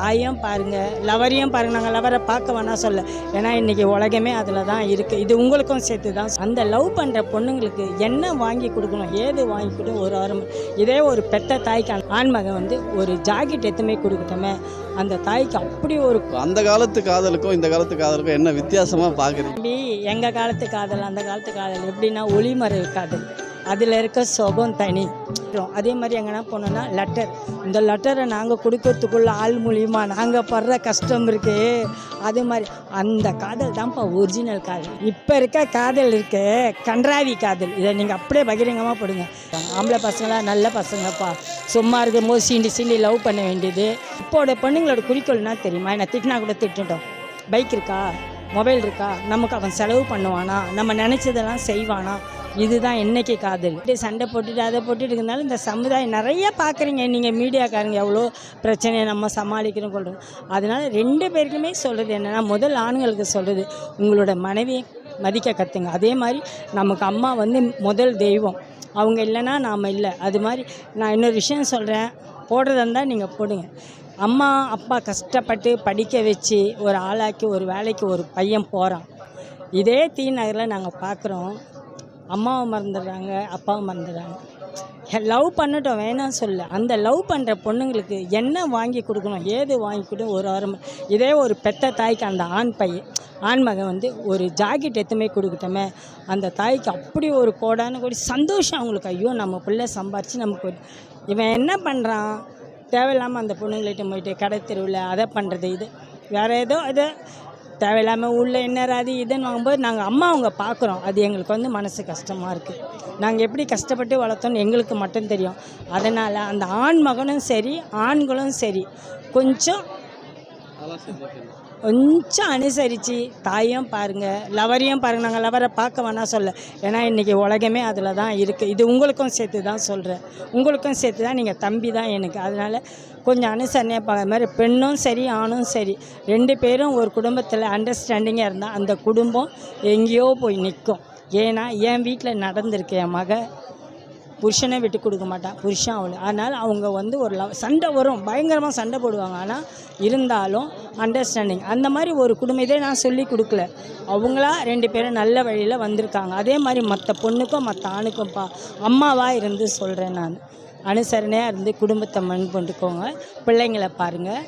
தாயும் பாருங்க லவரையும் பாருங்க. நாங்கள் லவரை பார்க்க வேணாம் சொல்ல. ஏன்னா இன்னைக்கு உலகமே அதில் தான் இருக்குது இது உங்களுக்கும் சேர்த்து தான். அந்த லவ் பண்ணுற பொண்ணுங்களுக்கு என்ன வாங்கி கொடுக்கணும்? ஏது வாங்கி கொடுக்கணும்? ஒரு வாரம் இதே ஒரு பெத்த தாய்க்கு ஆண்மகன் வந்து ஒரு ஜாக்கெட் எத்துமே கொடுக்கட்டுமே. அந்த தாய்க்கு அப்படி ஒரு அந்த காலத்து காதலுக்கும் இந்த காலத்து காதலுக்கும் என்ன வித்தியாசமாக பார்க்குறீங்க எங்கள் காலத்து காதல் அந்த காலத்து காதல் எப்படின்னா ஒளிமறை காதல். அதில் இருக்க சுகம் தனி. அதே மாதிரி எங்கன்னா போனோன்னா லெட்டர் இந்த லெட்டரை நாங்கள் கொடுக்கறதுக்குள்ள ஆள் மூலியமா நாங்கள் படுற கஷ்டம் இருக்கே. அதே மாதிரி அந்த காதல் தான்ப்பா ஒரிஜினல் காதல். இப்போ இருக்க காதல் இருக்கு கன்றாவி காதல். இதை நீங்கள் அப்படியே பகிரங்கமாக போடுங்க. ஆம்பளை பசங்களா நல்ல பசங்கப்பா சும்மா இருக்கும் போது சீண்டி சீண்டி லவ் பண்ண வேண்டியது. இப்போட பொண்ணுங்களோட குறிக்கோள்னா தெரியுமா? என்ன திட்டினா கூட திட்டுட்டோம். பைக் இருக்கா? மொபைல் இருக்கா? நமக்கு அவன் செலவு பண்ணுவானா? நம்ம நினச்சதெல்லாம் செய்வானா? இதுதான் என்னைக்கு காதல். இப்படி சண்டை போட்டுட்டு அதை போட்டுட்டு இருந்தாலும் இந்த சமுதாயம் நிறைய பார்க்குறீங்க நீங்கள் மீடியாக்காரங்க எவ்வளோ பிரச்சனையை நம்ம சமாளிக்கிறோம் சொல்கிறோம் அதனால் ரெண்டு பேருக்குமே சொல்கிறது என்னென்னா முதல் ஆண்களுக்கு சொல்கிறது உங்களோட மனைவியை மதிக்க கற்றுங்க அதே மாதிரி நமக்கு அம்மா வந்து முதல் தெய்வம். அவங்க இல்லைன்னா நாம் இல்லை. அது மாதிரி நான் இன்னொரு விஷயம் சொல்கிறேன் போடுறதா இருந்தால் நீங்கள் போடுங்க. அம்மா அப்பா கஷ்டப்பட்டு படிக்க வச்சு ஒரு ஆளாக்கி ஒரு வேலைக்கு ஒரு பையன் போகிறான் இதே தீ நகரில் நாங்கள் பார்க்குறோம் அம்மாவை மறந்துடுறாங்க அப்பாவை மறந்துடுறாங்க. லவ் பண்ணட்டும் வேணாம் சொல்ல அந்த லவ் பண்ணுற பொண்ணுங்களுக்கு என்ன வாங்கி கொடுக்கணும் ஏது வாங்கி கொடுக்கணும் ஒரு வாரம் இதே ஒரு பெத்த தாய்க்கு அந்த ஆண் பையன் ஆண் மகன் வந்து ஒரு ஜாக்கெட் எத்துமே கொடுக்கட்டோமே அந்த தாய்க்கு அப்படி ஒரு கோடான கோடி சந்தோஷம் அவங்களுக்கு. ஐயோ நம்ம பிள்ளை சம்பாரித்து நமக்கு இவன் என்ன பண்ணுறான் தேவையில்லாமல் அந்த பொண்ணுங்கள்கிட்ட போயிட்டு கடை தெருவில் அதை பண்ணுறது இது. வேறு ஏதோ இதை. தேவையில்லாமல் உள்ள என்ன அது இதுன்னு வாங்கும்போது நாங்கள் அம்மா அவங்க பார்க்குறோம் அது எங்களுக்கு வந்து மனசு கஷ்டமாக இருக்குது நாங்கள் எப்படி கஷ்டப்பட்டு வளர்த்தோன்னு எங்களுக்கு மட்டும் தெரியும். அதனால் அந்த ஆண் மகனும் சரி ஆண்களும் சரி. கொஞ்சம் கொஞ்சம் அனுசரித்து தாயும் பாருங்கள் லவரையும் பாருங்கள் நாங்கள் லவரை பார்க்க வேணாம் சொல்ல. ஏன்னா இன்றைக்கி உலகமே அதில் தான் இருக்குது இது உங்களுக்கும் சேர்த்து தான் சொல்கிறேன் உங்களுக்கும் சேர்த்து தான் நீங்கள் தம்பி தான் எனக்கு. அதனால் கொஞ்சம் அனுசரணையாக பார்க்குற மாதிரி பெண்ணும் சரி ஆணும் சரி. ரெண்டு பேரும் ஒரு குடும்பத்தில் அண்டர்ஸ்டாண்டிங்காக இருந்தால் அந்த குடும்பம் எங்கேயோ போய் நிற்கும் ஏன்னா என் வீட்டில் நடந்திருக்கு என் மக. புருஷனே விட்டு கொடுக்க மாட்டான். புருஷன் அவளு அதனால் அவங்க வந்து ஒரு லவ் சண்டை வரும். பயங்கரமாக சண்டை போடுவாங்க. ஆனால் இருந்தாலும் அண்டர்ஸ்டாண்டிங் அந்த மாதிரி ஒரு குடும்பம் இதே நான் சொல்லி கொடுக்கல. அவங்களா ரெண்டு பேரும் நல்ல வழியில் வந்திருக்காங்க. அதே மாதிரி மற்ற பொண்ணுக்கும் மற்ற ஆணுக்கும் பா அம்மாவாக இருந்து சொல்கிறேன் நான். அனுசரணையாக இருந்து குடும்பத்தை மண் கொண்டுக்கோங்க பிள்ளைங்களை பாருங்கள்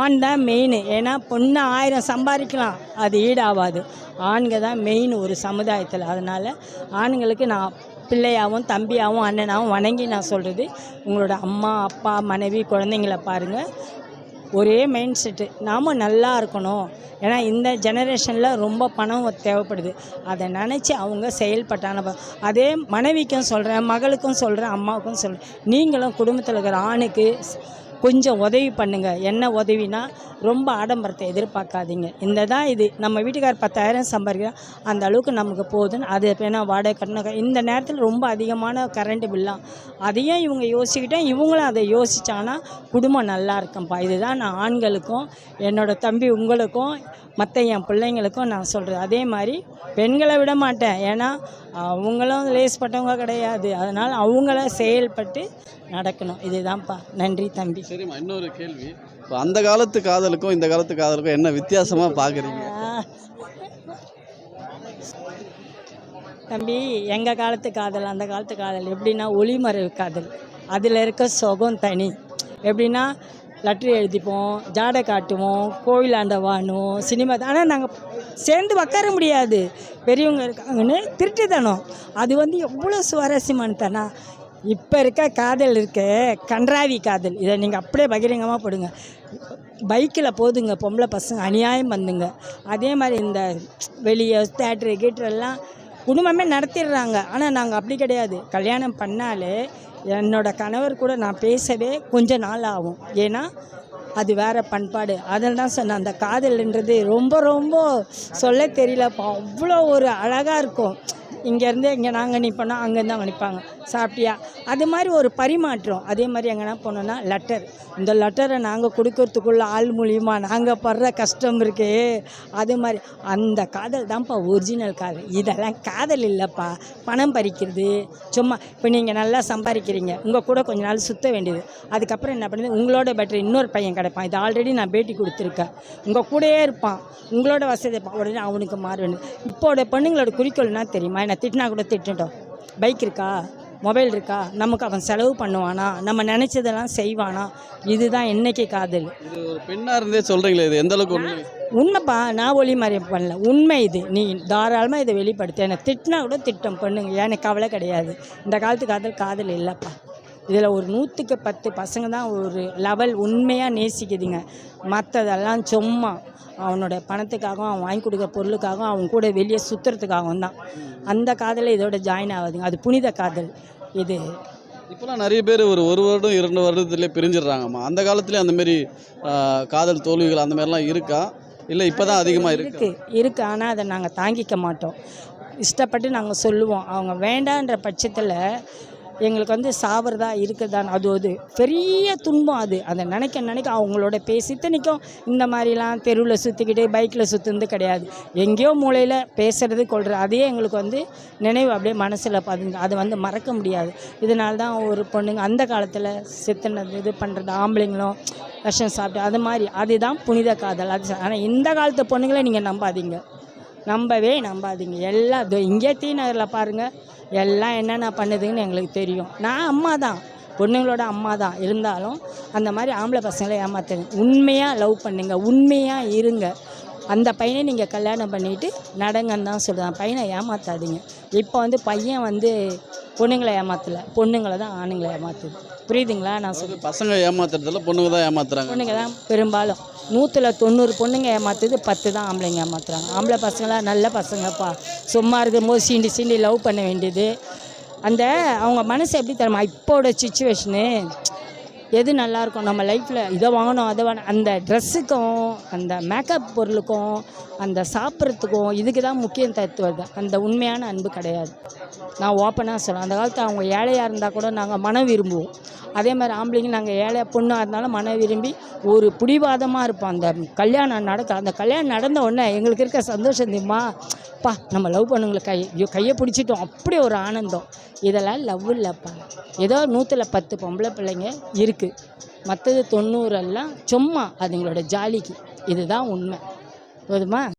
ஆண் தான் மெயின் ஏன்னா பொண்ணு ஆயிரம் சம்பாதிக்கலாம். அது ஈடாகாது ஆண்கள் தான் மெயின் ஒரு சமுதாயத்தில். அதனால் ஆண்களுக்கு நான் பிள்ளையாகவும் தம்பியாகவும் அண்ணனாகவும் வணங்கி நான் சொல்கிறது உங்களோட அம்மா அப்பா மனைவி குழந்தைங்கள பாருங்கள் ஒரே மைண்ட் செட்டு நாம் நல்லா இருக்கணும். ஏன்னா இந்த ஜெனரேஷனில் ரொம்ப பணம் தேவைப்படுது. அதை நினச்சி அவங்க செயல்பட்டான அதே மனைவிக்கும் சொல்கிறேன் மகளுக்கும் சொல்கிறேன் அம்மாவுக்கும் சொல்கிறேன் நீங்களும் குடும்பத்தில் இருக்கிற ஆணுக்கு கொஞ்சம் உதவி பண்ணுங்கள் என்ன உதவினா ரொம்ப ஆடம்பரத்தை எதிர்பார்க்காதீங்க. இந்த தான் இது. நம்ம வீட்டுக்கார் பத்தாயிரம் சம்பாதிக்கிறோம் அந்த அளவுக்கு நமக்கு போதுன்னு அது வேணால் வாடகை கட்டணும். இந்த நேரத்தில் ரொம்ப அதிகமான கரண்ட் பில்லாம் அதையும் இவங்க யோசிக்கிட்டேன் இவங்களும் அதை யோசிச்சாங்கன்னா குடும்பம் நல்லா இருக்கும்ப்பா இதுதான் நான் ஆண்களுக்கும் என்னோடய தம்பி உங்களுக்கும் மற்ற என் பிள்ளைங்களுக்கும் நான் சொல்கிறது அதே மாதிரி பெண்களை விட மாட்டேன். ஏன்னா அவங்களும் லேஸ்பட்டவங்க கிடையாது. அதனால் அவங்கள செயல்பட்டு நடக்கணும். இதுதான்ப்பா. நன்றி தம்பி. சரிம்மா இன்னொரு கேள்வி. இப்போ அந்த காலத்து காதலுக்கும் இந்த காலத்து காதலுக்கும் என்ன வித்தியாசமாக பார்க்குறீங்க தம்பி எங்கள் காலத்து காதல் அந்த காலத்து காதல் எப்படின்னா ஒளிமறை காதல். அதில் இருக்க சுகம் தனி. எப்படின்னா லெட்ரு எழுதிப்போம் ஜாடை காட்டுவோம் கோயிலாண்ட வாணும் சினிமா ஆனால் நாங்கள் சேர்ந்து உட்கார முடியாது. பெரியவங்க இருக்காங்கன்னு திருட்டுத்தனம். அது வந்து எவ்வளோ சுவாரஸ்யமான தானா இப்போ இருக்க காதல் இருக்க கன்றாவி காதல். இதை நீங்கள் அப்படியே பகிரங்கமாக போடுங்க. பைக்கில் போதுங்க பொம்பளை பசங்க அநியாயம் வந்துங்க அதே மாதிரி இந்த வெளியே தேட்ரு கீட்ரு எல்லாம் குடும்பமே நடத்திடுறாங்க. ஆனால் நாங்கள் அப்படி கிடையாது. கல்யாணம் பண்ணாலே என்னோட கணவர் கூட நான் பேசவே கொஞ்ச நாள் ஆகும். ஏன்னா அது வேற பண்பாடு. அதில் தான் சொன்னேன் அந்த காதல்ன்றது ரொம்ப ரொம்ப சொல்ல தெரியலப்பா. அவ்வளோ ஒரு அழகாக இருக்கும். இங்கேருந்து இங்கே நாங்கள் நிற்போன்னா அங்கேருந்து அவங்க நிற்பாங்க சாப்பிட்டியா? அது மாதிரி ஒரு பரிமாற்றம். அதே மாதிரி எங்கன்னா போனோன்னா லெட்டர் இந்த லெட்டரை நாங்கள் கொடுக்கறதுக்குள்ள ஆள் மூலியமாக நாங்கள் படுற கஷ்டம் இருக்கே. அது மாதிரி அந்த காதல் தான்ப்பா ஒரிஜினல் காதல். இதெல்லாம் காதல் இல்லைப்பா. பணம் பறிக்கிறது. சும்மா இப்போ நீங்கள் நல்லா சம்பாதிக்கிறீங்க. உங்கள் கூட கொஞ்ச நாள் சுற்ற வேண்டியது. அதுக்கப்புறம் என்ன பண்ணுது? உங்களோட பெட்டர் இன்னொரு பையன் கிடைப்பான். இது ஆல்ரெடி நான் பேட்டி கொடுத்துருக்கேன் உங்கள் கூடயே இருப்பான். உங்களோட வசதி இருப்பான் உடனே அவனுக்கு மாறுவேன். இப்போட பொண்ணுங்களோட குறிக்கோள்னா தெரியுமா? என்ன திட்டினா கூட திட்டட்டும். பைக் இருக்கா? மொபைல் இருக்கா? நமக்கு அவன் செலவு பண்ணுவானா? நம்ம நினச்சதெல்லாம் செய்வானா? இதுதான் என்னைக்கு காதல். இது ஒரு பெண்ணாக இருந்தே சொல்கிறீங்களே இது எந்த அளவுக்கு உண்மை? உண்மைப்பா நான் ஒளி மறைப்பு பண்ணல. உண்மை இது. நீ தாராளமாக இதை வெளிப்படுத்த. என்னை திட்டினா கூட திட்டம் பண்ணுங்க. எனக்கு கவலை கிடையாது. இந்த காலத்து காதல் காதல் இல்லைப்பா. இதில் ஒரு நூற்றுக்கு பத்து பசங்க தான் ஒரு லெவல் உண்மையாக நேசிக்குதுங்க. மற்றதெல்லாம் சும்மா. அவனோட பணத்துக்காகவும் அவன் வாங்கி கொடுக்குற பொருளுக்காகவும் அவன் கூட வெளியே சுற்றுறதுக்காகவும் தான். அந்த காதல் இதோட ஜாயின் ஆகுதுங்க. அது புனித காதல். இது. இப்போலாம் நிறைய பேர் ஒரு ஒரு வருடம் இரண்டு வருடத்துலேயே பிரிஞ்சிடுறாங்கம்மா. அந்த காலத்துலேயே அந்த மாதிரி ஆஹ், காதல் தோல்விகள் அந்த மாதிரிலாம் இருக்கா? இல்லை இப்போ தான் அதிகமாக இருக்கு? இருக்கு இருக்கு. ஆனால் அதை நாங்கள் தாங்கிக்க மாட்டோம். இஷ்டப்பட்டு நாங்கள் சொல்லுவோம். அவங்க வேண்டான்ற பட்சத்தில் எங்களுக்கு வந்து சாவறதா இருக்குதான். அது அது பெரிய துன்பம் அது. அதை நினைக்க நினைக்க அவங்களோட பேசி இத்தனைக்கும் இந்த மாதிரிலாம் தெருவில் சுற்றிக்கிட்டு பைக்கில் சுற்றுறது கிடையாது. எங்கேயோ மூலையில் பேசுறது கொள்கிற அதே எங்களுக்கு வந்து நினைவு அப்படியே மனசில் பதிஞ்சு அதை வந்து மறக்க முடியாது. இதனால தான் ஒரு பொண்ணுங்க அந்த காலத்தில் செத்துனது இது பண்ணுறது ஆம்பளைங்களும் விஷம் சாப்பிட்டு அது மாதிரி அதுதான் புனித காதல். அது ஆனால் இந்த காலத்து பொண்ணுங்களை நீங்கள் நம்பாதீங்க. நம்பவே நம்பாதீங்க. எல்லாம் இங்கே தீ நகரில் பாருங்கள் எல்லாம் என்னென்ன பண்ணுதுன்னு எங்களுக்கு தெரியும். நான் அம்மா தான். பொண்ணுங்களோட அம்மா தான். இருந்தாலும் அந்த மாதிரி ஆம்பளை பசங்களை ஏமாத்துங்க. உண்மையாக லவ் பண்ணுங்கள் உண்மையாக இருங்க. அந்த பையனை நீங்கள் கல்யாணம் பண்ணிட்டு நடங்கன்னு தான் சொல்லுவேன் பையனை ஏமாத்தாதீங்க. இப்போ வந்து பையன் வந்து பொண்ணுங்களை ஏமாத்தலை. பொண்ணுங்களை தான் ஆணுங்களை ஏமாத்துது. புரியுதுங்களா? நான் சொல்ல அதாவது பசங்க ஏமாத்துறதுல பொண்ணுங்க தான் ஏமாத்துறாங்க. பொண்ணுங்க தான் பெரும்பாலும். நூற்றில் தொண்ணூறு பொண்ணுங்க ஏமாத்துது பத்து தான் ஆம்பளைங்க ஏமாத்துறாங்க. ஆம்பளை பசங்களாம் நல்ல பசங்கப்பா. சும்மா இருக்கும்போது சீண்டி சீண்டி லவ் பண்ண வேண்டியது. அந்த அவங்க மனசு எப்படி தருமா இப்போட சுச்சுவேஷனு எது நல்லா இருக்கும் நம்ம லைஃப்பில் இதை வாங்கணும் அதை வாங்க அந்த ட்ரெஸ்ஸுக்கும் அந்த மேக்கப் பொருளுக்கும் அந்த சாப்பிட்றதுக்கும் இதுக்கு தான் முக்கியம் தத்துவது அந்த உண்மையான அன்பு கிடையாது. நான் ஓப்பனாக சொல்லுவேன் அந்த காலத்தில் அவங்க ஏழையாக இருந்தால் கூட நாங்கள் மனம் விரும்புவோம். அதே மாதிரி ஆம்பளைங்க நாங்கள் ஏழையாக பொண்ணாக இருந்தாலும் மனம் விரும்பி ஒரு பிடிவாதமாக இருப்போம். அந்த கல்யாணம் நடக்க அந்த கல்யாணம் நடந்த உடனே எங்களுக்கு இருக்க சந்தோஷம் தெரியுமா? பா நம்ம லவ் பண்ணுங்களை கை ஐயோ கையை பிடிச்சிட்டோம். அப்படி ஒரு ஆனந்தம். இதெல்லாம் லவ் இல்லைப்பா. ஏதோ நூற்றில் பத்து பொம்பளை பிள்ளைங்க இருக்குது மற்றது தொண்ணூறெல்லாம் சும்மா அதுங்களோட ஜாலிக்கு. இதுதான் உண்மை. போதுமா?